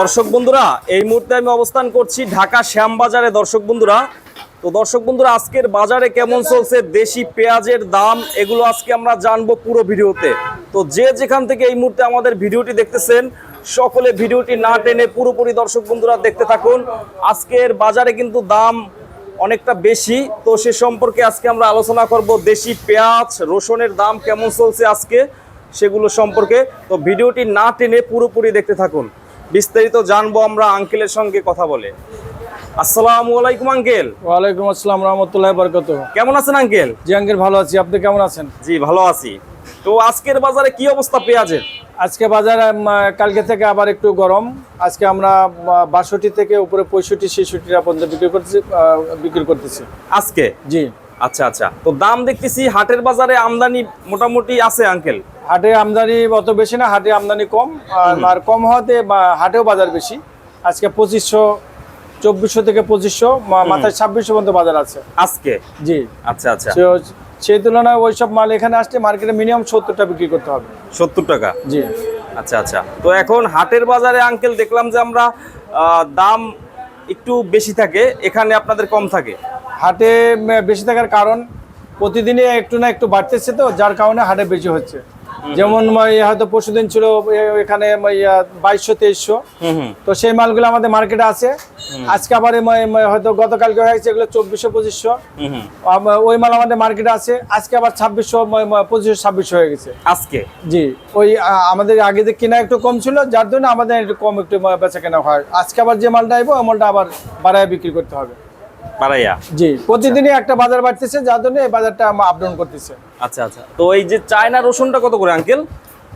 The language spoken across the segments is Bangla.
দর্শক বন্ধুরা, এই মুহূর্তে আমি অবস্থান করছি ঢাকা শ্যামবাজারে। দর্শক বন্ধুরা, তো দর্শক বন্ধুরা, আজকের বাজারে কেমন চলছে? দেশি পেঁয়াজের দাম, এগুলো আজকে আমরা জানব পুরো ভিডিওতে। তো যে যেখান থেকে এই মুহূর্তে আমাদের ভিডিওটি দেখতেছেন, সকলে ভিডিওটি না টেনে পুরোপুরি দর্শক বন্ধুরা দেখতে থাকুন। আজকের বাজারে কিন্তু দাম অনেকটা বেশি, তো সে সম্পর্কে আজকে আমরা আলোচনা করব দেশি পেঁয়াজ, রসুনের দাম কেমন চলছে আজকে, সেগুলো সম্পর্কে। তো ভিডিওটি না টেনে পুরোপুরি দেখতে থাকুন। বিস্তারিত জানব আমরা আঙ্কেলের সঙ্গে কথা বলে। আসসালামু আলাইকুম আঙ্কেল। ওয়ালাইকুম আসসালাম রহমতুল্লাহ বরকত কেমন আছেন আঙ্কেল? জি আঙ্কেল ভালো আছি। আপনি কেমন আছেন? জি ভালো আছি। তো আজকের বাজারে কি অবস্থা পেঁয়াজের? আজকে বাজার কালকে থেকে আবার একটু গরম। আজকে আমরা বাষট্টি থেকে উপরে পঁয়ষট্টি ছেষট্টি পর্যন্ত বিক্রি করতেছি বিক্রি করতেছি। আজকে? জি। আচ্ছা আচ্ছা। তো দাম দেখতেছি হাটের বাজারে আমদানি মোটামুটি আছে আঙ্কেল। হাটে আমদানি অত বেশি না হাটে আমদানি কম আর- কম হওয়াতে বা- হাটেও বাজার বেশি। আজকে পঁচিশশো চব্বিশশো থেকে পঁচিশশো মাথায় ছাব্বিশশো পর্যন্ত বাজার আছে। আজকে? জি। আচ্ছা আচ্ছা। সেই তুলনায় ওইসব মাল এখানে আসলে মার্কেটে মিনিমাম সত্তরটা বিক্রি করতে হবে। সত্তর টাকা? জি। আচ্ছা আচ্ছা। তো এখন হাটের বাজারে আঙ্কেল দেখলাম যে আমরা দাম একটু বেশি থাকে এখানে আপনাদের কম থাকে? হাটে বেশি থাকার কারণ প্রতিদিনই একটু না একটু বাড়তেছে তো যার কারণে হাটে বেশি হচ্ছে। যেমন হয়তো পরশুদিন ছিল এখানে বাইশশো তেইশশো। তো সেই মালগুলো আমাদের মার্কেটে আছে। আজকে আবার হয়তো গতকালকে হয়েছে এগুলো চব্বিশশো পঁচিশশো। ওই মাল আমাদের মার্কেটে আছে আজকে আবার ছাব্বিশশো পঁচিশশো ছাব্বিশশো হয়ে গেছে। আজকে? জি ওই আমাদের আগে যে কেনা একটু কম ছিল যার জন্য আমাদের একটু কম একটু বেচা কেনা হয়। আজকে আবার যে মালটা আইবো ওই মালটা আবার বাড়ায় বিক্রি করতে হবে। পারাইয়া জি প্রতিদিনই একটা বাজার বাড়তেছে যার জন্য এই বাজারটা আপ ডাউন করতেছে। আচ্ছা আচ্ছা। তো এই যে চায়না রসুনটা কত করে আঙ্কেল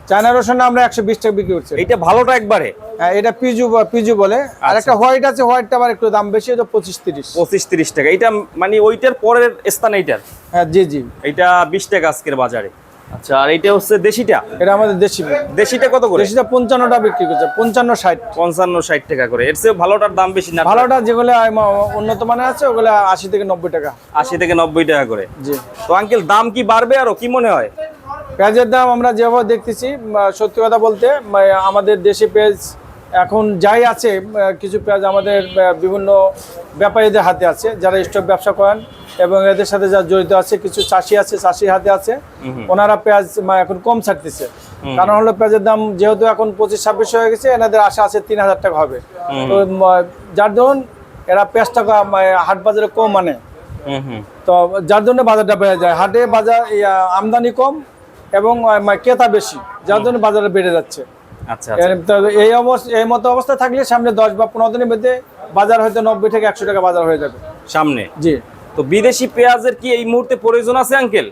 চায়না রসুন আমরা একশো বিশ টাকা বিক্রি করছি। এইটা ভালোটা একবারে? হ্যাঁ, এটা পিজু পিজু বলে। আর একটা হোয়াইট আছে হোয়াইটটা আবার একটু দাম বেশি এটা পঁচিশ তিরিশ। পঁচিশ তিরিশ টাকা। এটা মানে ওইটার পরের স্থান এইটার? হ্যাঁ জি জি। এইটা বিশ টাকা আজকের বাজারে। আচ্ছা আর এইটা হচ্ছে দেশিটা? এটা আমাদের দেশি। দেশিটা কত করে? দেশিটা পঞ্চান্নটা বিক্রি করছে পঞ্চান্ন ষাট। পঞ্চান্ন ষাট টাকা করে। এর চেয়ে ভালোটার দাম বেশি না? ভালোটা যেগুলো উন্নত মানের আছে ওগুলো আশি থেকে নব্বই টাকা। আশি থেকে নব্বই টাকা করে। জি। তো আঙ্কেল দাম কি বাড়বে আরও? কি মনে হয়? পেঁয়াজের দাম আমরা যেভাবে দেখতেছি সত্যি কথা বলতে আমাদের দেশি পেঁয়াজ এখন যাই আছে কিছু পেঁয়াজ আমাদের বিভিন্ন ব্যাপারীদের হাতে আছে যারা স্টক ব্যবসা করেন এবং এদের সাথে যা জড়িত আছে কিছু চাষি আছে চাষির হাতে আছে ওনারা পেঁয়াজ এখন কম ছাড়তেছে। কারণ হলো পেঁয়াজের দাম যেহেতু এখন পঁচিশ ছাব্বিশ হয়ে গেছে এনাদের আশা আছে তিন হাজার টাকা হবে। তো যার ধরুন এরা পেঁয়াজটা হাট বাজারে কম মানে তো যার জন্য বাজারটা বেড়ে যায় হাটে বাজার আমদানি কম এবং ক্রেতা বেশি যার জন্য বাজারে বেড়ে যাচ্ছে। আচ্ছা আচ্ছা। এই অবস্থা এই মতো অবস্থা থাকলে সামনে দশ বা পনেরো দিনের মধ্যে বাজার হয়তো নব্বই থেকে একশো টাকা বাজার হয়ে যাবে। সামনে? জি। তো বিদেশি পেঁয়াজের কি এই মুহূর্তে প্রয়োজন আছে আঙ্কেল?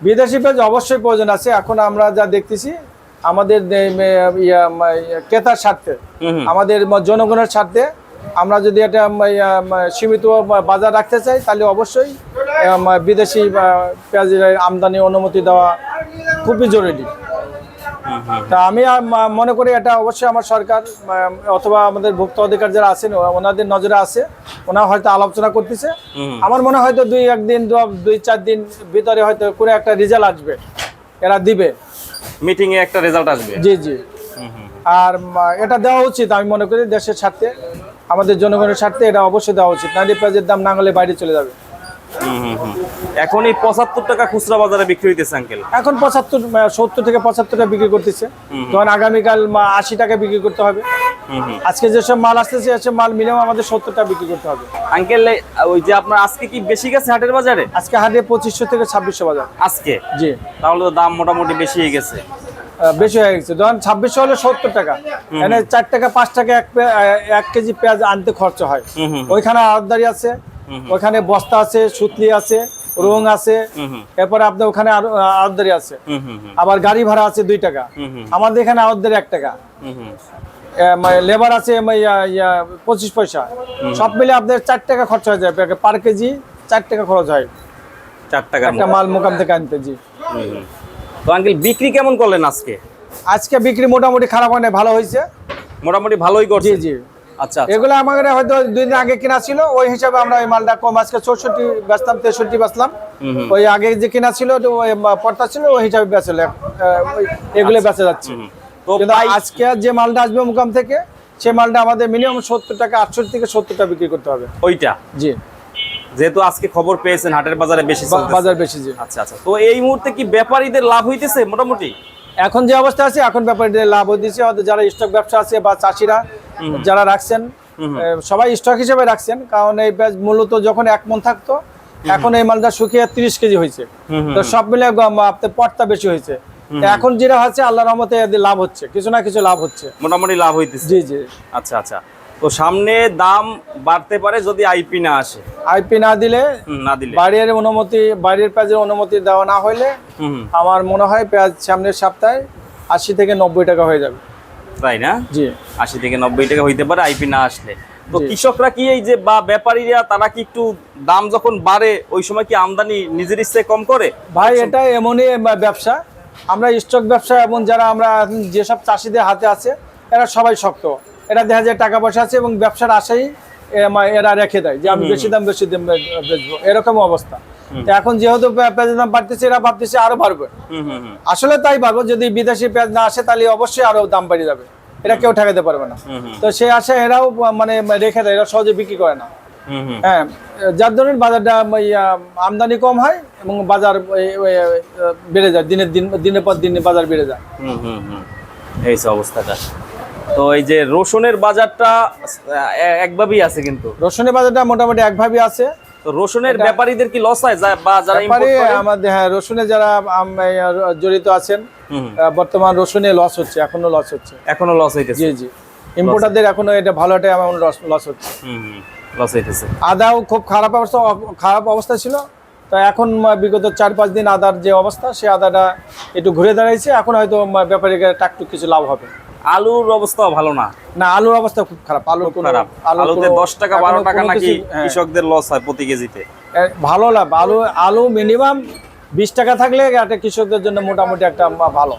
বিদেশি পেঁয়াজ অবশ্যই প্রয়োজন আছে। এখন আমরা যা দেখতেছি আমাদের ক্রেতার স্বার্থে আমাদের জনগণের স্বার্থে আমরা যদি এটা সীমিত বাজার রাখতে চাই তাহলে অবশ্যই বিদেশি পেঁয়াজের আমদানি অনুমতি দেওয়া খুবই জরুরি। তা আমি মনে করি এটা অবশ্যই আমার সরকার অথবা আমাদের ভোক্তা অধিকার যারা আছেন ওনাদের নজরে আছে ওনারা হয়তো আলোচনা করতেছে। আমার মনে হয়তো দুই একদিন দুই চার দিন ভিতরে হয়তো কোনো একটা রেজাল্ট আসবে এরা দিবে। মিটিং এ একটা রেজাল্ট আসবে। জি জি। আর এটা দেওয়া উচিত আমি মনে করি দেশের স্বার্থে আমাদের জনগণের স্বার্থে এটা অবশ্যই দেওয়া উচিত নারী পেঁয়াজের দাম না হলে বাইরে চলে যাবে। এখন এই পঁচাত্তর টাকা খুচরা বাজারে বিক্রি হইতেছে আঙ্কেল। এখন পঁচাত্তর সত্তর থেকে পঁচাত্তর টাকা বিক্রি করতেছে। তখন আগামীকাল আশি টাকা বিক্রি করতে হবে। আজকে যেসব মাল আসতেছে এসব মাল মিনিমাম আমাদের সত্তর টাকা বিক্রি করতে হবে। আঙ্কেল ওই যে আপনার আজকে কি বেশি গেছে হাটের বাজারে? আজকে হাটে পঁচিশশো থেকে ছাব্বিশশো বাজার। আজকে? জি। তাহলে তো দাম মোটামুটি বেশি হয়ে গেছে। বেশি হয়ে গেছে। ধরেন ছাব্বিশশো হলে সত্তর টাকা। এখানে চার টাকা পাঁচ টাকা এক এক কেজি পেঁয়াজ আনতে খরচ হয়। ওইখানে আড়তদারি আছে। ওইখানে বস্তা আছে সুতলি আছে রং আছে এরপরে আপনার ওখানে আরও আড়তদারি আছে। আবার গাড়ি ভাড়া আছে দুই টাকা। আমাদের এখানে আড়তদারি এক টাকা। লেবার আছে পঁচিশ পয়সা। সব মিলে আপনার চার টাকা খরচ হয়ে যায়। পার কেজি চার টাকা খরচ হয়। চার টাকার একটা মাল মোকাম থেকে আনতে জি। তো আঙ্কেল বিক্রি কেমন করলেন আজকে? আজকে বিক্রি মোটামুটি খারাপ হয় না ভালো হয়েছে। মোটামুটি ভালোই জি করছে জি। আচ্ছা আচ্ছা। এগুলো আমাদের হয়তো দুই দিন আগে কিনা ছিল ওই হিসাবে আমরা ওই মালটা কম আজকে চৌষট্টি বেচতাম তেষট্টি বেচলাম। ওই আগে যে কিনা ছিল ওই পর্তা ছিল ওই হিসাবে বেচলে এগুলো বেচা যাচ্ছে। কিন্তু আজকে যে মালটা আসবে মুকাম থেকে সেই মালটা আমাদের মিনিমাম সত্তর টাকা আটষট্টি থেকে সত্তর টাকা বিক্রি করতে হবে। ওইটা? জি। যেহেতু আজকে খবর পেয়েছেন হাটের বাজারে বেশি বাজার বেশি জি। আচ্ছা আচ্ছা। তো এই মুহূর্তে কি ব্যাপারীদের লাভ হইতেছে মোটামুটি? এখন যে অবস্থা আছে এখন ব্যাপারীদের লাভ হইতেছে। হয়তো যারা স্টক ব্যবসা আছে বা চাষিরা যারা রাখছেন সবাই স্টক হিসেবে রাখছেন কারণ এই পেঁয়াজ মূলত যখন এক মন থাকতো এখন এই মালটা শুকিয়ে তিরিশ কেজি হয়েছে। তো সব মিলে আপনার পটটা বেশি হয়েছে। এখন যেটা হচ্ছে আল্লাহ রহমতে লাভ হচ্ছে কিছু না কিছু লাভ হচ্ছে। মোটামুটি লাভ হইতেছে। জি জি। আচ্ছা আচ্ছা। তো সামনে দাম বাড়তে পারে যদি আইপি না আসে। আইপি না দিলে না দিলে। বাড়ির অনুমতি বাড়ির পেঁয়াজের অনুমতি দেওয়া না হুম, আমার মনে হয় পেঁয়াজ সামনের সপ্তাহে আশি থেকে নব্বই টাকা হয়ে যাবে। তাই না? জি। আশি থেকে নব্বই টাকা হইতে পারে আইপি না আসলে। তো কৃষকরা কি এই যে বা ব্যাপারীরা তারা কি একটু দাম যখন বাড়ে ওই সময় কি আমদানি নিজের ইচ্ছে কম করে? ভাই এটা এমনই ব্যবসা। আমরা স্টক ব্যবসা এবং যারা আমরা যেসব চাষিদের হাতে আছে এরা সবাই শক্ত। এরা দেখা যায় টাকা পয়সা আছে এবং ব্যবসার আশাই এরা রেখে দেয় যে আমি বেশি দাম বেশি দাম বেচবো। এরকম অবস্থা। এখন যেহেতু পেঁয়াজের দাম বাড়তেছে এরা ভাবতেছে আরও বাড়বে। আসলে তাই পারব যদি বিদেশি পেঁয়াজ না আসে তাহলে অবশ্যই আরও দাম বেড়ে যাবে। এটা কেউ ঠেকাতে পারবে না। তো সে আশা এরাও মানে রেখে দেয় এরা সহজে বিক্রি করে না। হ্যাঁ যার ধরুন বাজারটা আমদানি কম হয় এবং বাজার বেড়ে যায় দিনের দিন দিনের পর দিনে বাজার বেড়ে যায়। এই অবস্থাটা। তো এই যে রসুনের বাজারটা একভাবেই আছে কিন্তু। রসুনের বাজারটা মোটামুটি একভাবে আছে। রসুনের ব্যাপারীদের কি লস হয়? বা যারা? আমাদের হ্যাঁ রসুনে যারা জড়িত আছেন বর্তমান রসুনে লস হচ্ছে এখনও লস হচ্ছে। এখনও লস হইতেছে? জি জি। ইম্পোর্টারদের এখনও এটা ভালো একটা অ্যামাউন্ট লস হচ্ছে। লস হইতেছে। আদাও খুব খারাপ অবস্থা খারাপ অবস্থা ছিল। তো এখন বিগত চার পাঁচ দিন আদার যে অবস্থা সে আদাটা একটু ঘুরে দাঁড়াইছে। এখন হয়তো ব্যাপারীকে টাকটুক কিছু লাভ হবে। আলুর অবস্থাও ভালো না। না আলুর অবস্থা খুব খারাপ। কোনো খারাপ। আলুতে দশ টাকা বারো টাকা নাকি হ্যাঁ, কৃষকদের লস হয় প্রতি কেজিতে। ভালো লাভ। আলু আলু মিনিমাম বিশ টাকা থাকলে একটা কৃষকদের জন্য মোটামুটি একটা ভালো।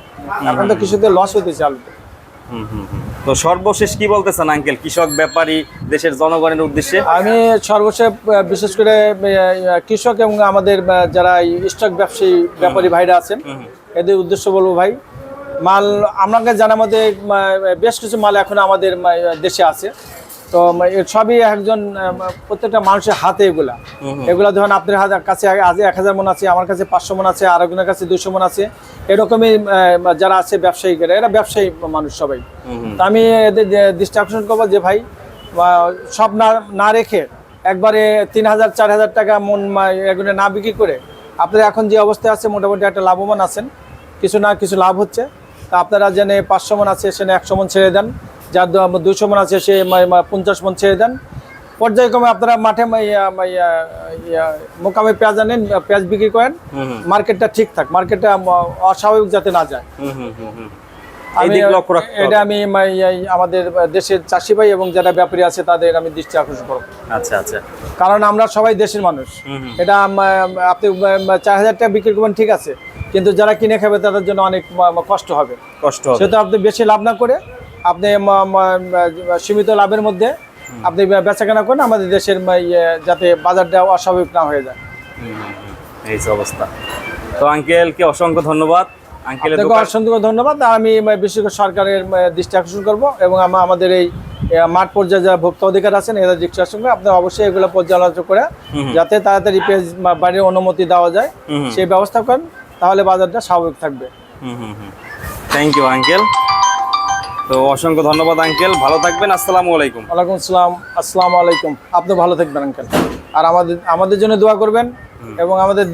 এখন তো কৃষকদের লস হইতেছে আলুতে। তো সর্বশেষ কি বলতেছেন আঙ্কেল কৃষক ব্যাপারী দেশের জনগণের উদ্দেশ্যে? আমি সর্বশেষ বিশেষ করে কৃষক এবং আমাদের যারা স্টক ব্যবসায়ী ব্যাপারী ভাইরা আছেন এদের উদ্দেশ্য বলব ভাই মাল আপনাকে জানার মধ্যে বেশ কিছু মাল এখন আমাদের দেশে আছে। তো সবই একজন প্রত্যেকটা মানুষের হাতে এগুলা। এগুলা ধরেন আপনার হাতে কাছে আজ এক হাজার মন আছে আমার কাছে পাঁচশো মন আছে আর একজনের কাছে দুশো মন আছে। এরকমই যারা আছে ব্যবসায়ীরা এরা ব্যবসায়ী মানুষ সবাই। তা আমি এদের দৃষ্টি আকর্ষণ করব যে ভাই সব না না রেখে একবারে তিন হাজার চার হাজার টাকা মন এগুলো না বিক্রি করে আপনারা এখন যে অবস্থায় আছে মোটামুটি একটা লাভবান আছেন। কিছু না কিছু লাভ হচ্ছে। তা আপনারা জেনে পাঁচশো মন আছে সেখানে একশো মন ছেড়ে দেন। যার দুশো মন আছে সে পঞ্চাশ মন ছেড়ে দেন। পর্যায়ক্রমে আপনারা মাঠে মোকামে পেঁয়াজ আনেন পেঁয়াজ বিক্রি করেন। মার্কেটটা ঠিক থাক মার্কেটটা অস্বাভাবিক যাতে না যায়। এটা আমি আমাদের দেশের চাষি ভাই এবং যারা ব্যাপারী আছে তাদের আমি দৃষ্টি আকর্ষণ করব। আচ্ছা আচ্ছা। কারণ আমরা সবাই দেশের মানুষ। এটা আপনি চার হাজার টাকা বিক্রি করবেন ঠিক আছে। কিন্তু যারা কিনে খাবে তাদের জন্য অনেক কষ্ট হবে। কষ্ট হবে। সেহেতু আপনি বেশি লাভ না করে আপনি সীমিত লাভের মধ্যে আপনি বেচাকেনা করেন আমাদের দেশের ইয়ে যাতে বাজারটা অস্বাভাবিক না হয়ে যায়। এই অবস্থা। তো আঙ্কেলকে অসংখ্য ধন্যবাদ। আপনাকে অসংখ্য ধন্যবাদ। আমি বিশেষ করে সরকারের দৃষ্টি আকর্ষণ করব এবং আমা- আমাদের এই মাঠ পর্যায়ে যারা ভোক্তা অধিকার আছেন এদের দৃষ্টি আকর্ষণ করে আপনারা অবশ্যই এগুলো পর্যালোচনা করে। যাতে তাড়াতাড়ি পেজ বাড়ির অনুমতি দেওয়া যায়। সেই ব্যবস্থা করেন। তাহলে বাজারটা স্বাভাবিক থাকবে। হুম হুম হুম। থ্যাংক ইউ আঙ্কেল তো অসংখ্য ধন্যবাদ আঙ্কেল ভালো থাকবেন আসসালামু আলাইকুম। ওয়ালাইকুম আসসালাম আসসালামু আলাইকুম। আপনি ভালো থাকবেন আঙ্কেল আর আমাদের আমাদের জন্য দোয়া করবেন এবং আমাদের